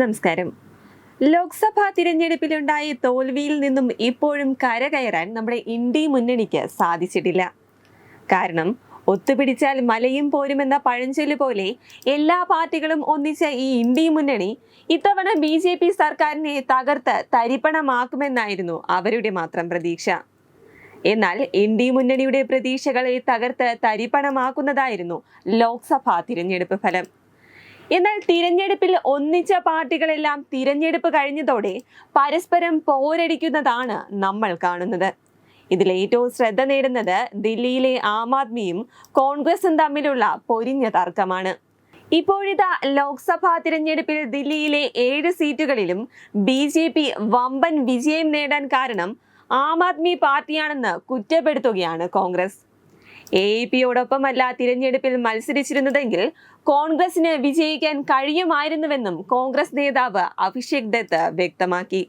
നമസ്കാരം. ലോക്സഭാ തിരഞ്ഞെടുപ്പിലുണ്ടായ തോൽവിയിൽ നിന്നും ഇപ്പോഴും കരകയറാൻ നമ്മുടെ ഇന്ത്യ മുന്നണിക്ക് സാധിച്ചിട്ടില്ല. കാരണം ഒത്തുപിടിച്ചാൽ മലയും പോരുമെന്ന പഴഞ്ചൊല്ല് പോലെ എല്ലാ പാർട്ടികളും ഒന്നിച്ച ഈ ഇന്ത്യ മുന്നണി ഇത്തവണ ബി ജെ പി സർക്കാരിനെ തകർത്ത് തരിപ്പണമാക്കുമെന്നായിരുന്നു അവരുടെ മാത്രം പ്രതീക്ഷ. എന്നാൽ ഇന്ത്യ മുന്നണിയുടെ പ്രതീക്ഷകളെ തകർത്ത് തരിപ്പണമാക്കുന്നതായിരുന്നു ലോക്സഭാ തിരഞ്ഞെടുപ്പ് ഫലം. എന്നാൽ തിരഞ്ഞെടുപ്പിൽ ഒന്നിച്ച പാർട്ടികളെല്ലാം തിരഞ്ഞെടുപ്പ് കഴിഞ്ഞതോടെ പരസ്പരം പോരടിക്കുന്നതാണ് നമ്മൾ കാണുന്നത്. ഇതിൽ ഏറ്റവും ശ്രദ്ധ നേടുന്നത് ദില്ലിയിലെ ആം ആദ്മിയും കോൺഗ്രസും തമ്മിലുള്ള പൊരിഞ്ഞ തർക്കമാണ്. ഇപ്പോഴിതാ ലോക്സഭാ തിരഞ്ഞെടുപ്പിൽ ദില്ലിയിലെ ഏഴ് സീറ്റുകളിലും ബി ജെ പി വമ്പൻ വിജയം നേടാൻ കാരണം ആം ആദ്മി പാർട്ടിയാണെന്ന് കുറ്റപ്പെടുത്തുകയാണ് കോൺഗ്രസ്. എ പിയോടൊപ്പമല്ല തിരഞ്ഞെടുപ്പിൽ മത്സരിച്ചിരുന്നതെങ്കിൽ കോൺഗ്രസിന് വിജയിക്കാൻ കഴിയുമായിരുന്നുവെന്നും കോൺഗ്രസ് നേതാവ് അഭിഷേക് ദത്ത് വ്യക്തമാക്കി.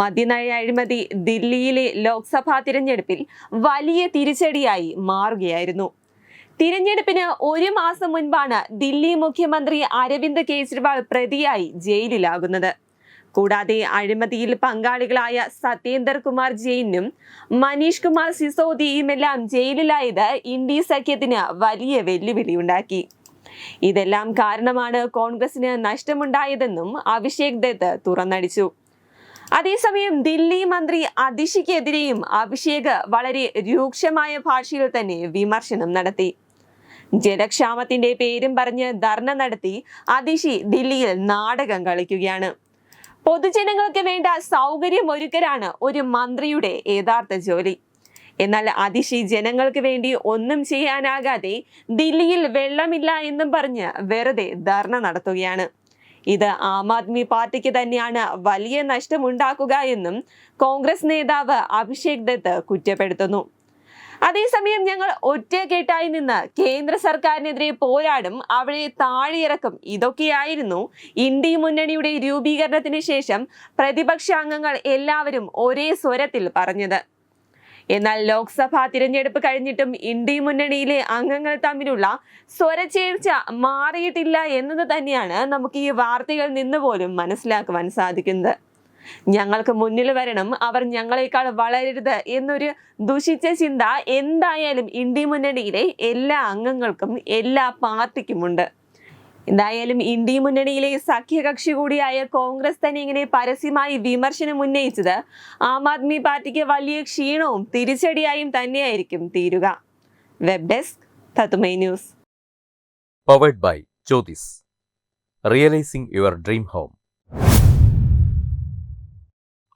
മദ്യനയ അഴിമതി ദില്ലിയിലെ ലോക്സഭാ തിരഞ്ഞെടുപ്പിൽ വലിയ തിരിച്ചടിയായി മാറുകയായിരുന്നു. തിരഞ്ഞെടുപ്പിന് ഒരു മാസം മുൻപാണ് ദില്ലി മുഖ്യമന്ത്രി അരവിന്ദ് കെജ്രിവാൾ പ്രതിയായി ജയിലിലാകുന്നത്. കൂടാതെ അഴിമതിയിൽ പങ്കാളികളായ സത്യേന്ദർ കുമാർ ജെയിനും മനീഷ് കുമാർ സിസോദിയുമെല്ലാം ജയിലിലായത് ഇന്ത്യ സഖ്യത്തിന് വലിയ വെല്ലുവിളിയുണ്ടാക്കി. ഇതെല്ലാം കാരണമാണ് കോൺഗ്രസിന് നഷ്ടമുണ്ടായതെന്നും അഭിഷേക് ദത്ത് തുറന്നടിച്ചു. അതേസമയം ദില്ലി മന്ത്രി അതിഷിക്കെതിരെയും അഭിഷേക് വളരെ രൂക്ഷമായ ഭാഷയിൽ തന്നെ വിമർശനം നടത്തി. ജലക്ഷാമത്തിന്റെ പേരും പറഞ്ഞ് ധർണ നടത്തി അതിഷി ദില്ലിയിൽ നാടകം കളിക്കുകയാണ്. പൊതുജനങ്ങൾക്ക് വേണ്ട സൗകര്യം ഒരുക്കലാണ് ഒരു മന്ത്രിയുടെ യഥാർത്ഥ ജോലി. എന്നാൽ അതിശി ജനങ്ങൾക്ക് വേണ്ടി ഒന്നും ചെയ്യാനാകാതെ ദില്ലിയിൽ വെള്ളമില്ല എന്നും പറഞ്ഞ് വെറുതെ ധർണ നടത്തുകയാണ്. ഇത് ആം ആദ്മി പാർട്ടിക്ക് തന്നെയാണ് വലിയ നഷ്ടമുണ്ടാക്കുക എന്നും കോൺഗ്രസ് നേതാവ് അഭിഷേക് ദത്ത് കുറ്റപ്പെടുത്തുന്നു. അതേസമയം ഞങ്ങൾ ഒറ്റക്കെട്ടായി നിന്ന് കേന്ദ്ര സർക്കാരിനെതിരെ പോരാടും അവരെ താഴെയിറക്കും. ഇതൊക്കെയായിരുന്നു ഇന്ത്യ മുന്നണിയുടെ രൂപീകരണത്തിന് ശേഷം പ്രതിപക്ഷ അംഗങ്ങൾ എല്ലാവരും ഒരേ സ്വരത്തിൽ പറഞ്ഞത്. എന്നാൽ ലോക്സഭാ തിരഞ്ഞെടുപ്പ് കഴിഞ്ഞിട്ടും ഇന്ത്യ മുന്നണിയിലെ അംഗങ്ങൾ തമ്മിലുള്ള സ്വരചേർച്ച മാറിയിട്ടില്ല എന്നത് തന്നെയാണ് നമുക്ക് ഈ വാർത്തകൾ നിന്ന് പോലും മനസ്സിലാക്കുവാൻ സാധിക്കുന്നത്. ഞങ്ങൾക്ക് മുന്നിൽ വരണം. അവർ ഞങ്ങളെക്കാൾ വളരരുത് എന്നൊരു ദുഷിച്ച ചിന്ത എന്തായാലും ഇന്ത്യ മുന്നണിയിലെ എല്ലാ അംഗങ്ങൾക്കും എല്ലാ പാർട്ടിക്കുമുണ്ട്. എന്തായാലും ഇന്ത്യ മുന്നണിയിലെ സഖ്യകക്ഷി കൂടിയായ കോൺഗ്രസ് തന്നെ ഇങ്ങനെ പരസ്യമായി വിമർശനം ഉന്നയിച്ചത് ആം ആദ്മി പാർട്ടിക്ക് വലിയ ക്ഷീണവും തിരിച്ചടിയായും തന്നെയായിരിക്കും തീരുക. വെബ് ഡെസ്ക് തത്തുമൈ news. Powered by Jyothis realising your dream home.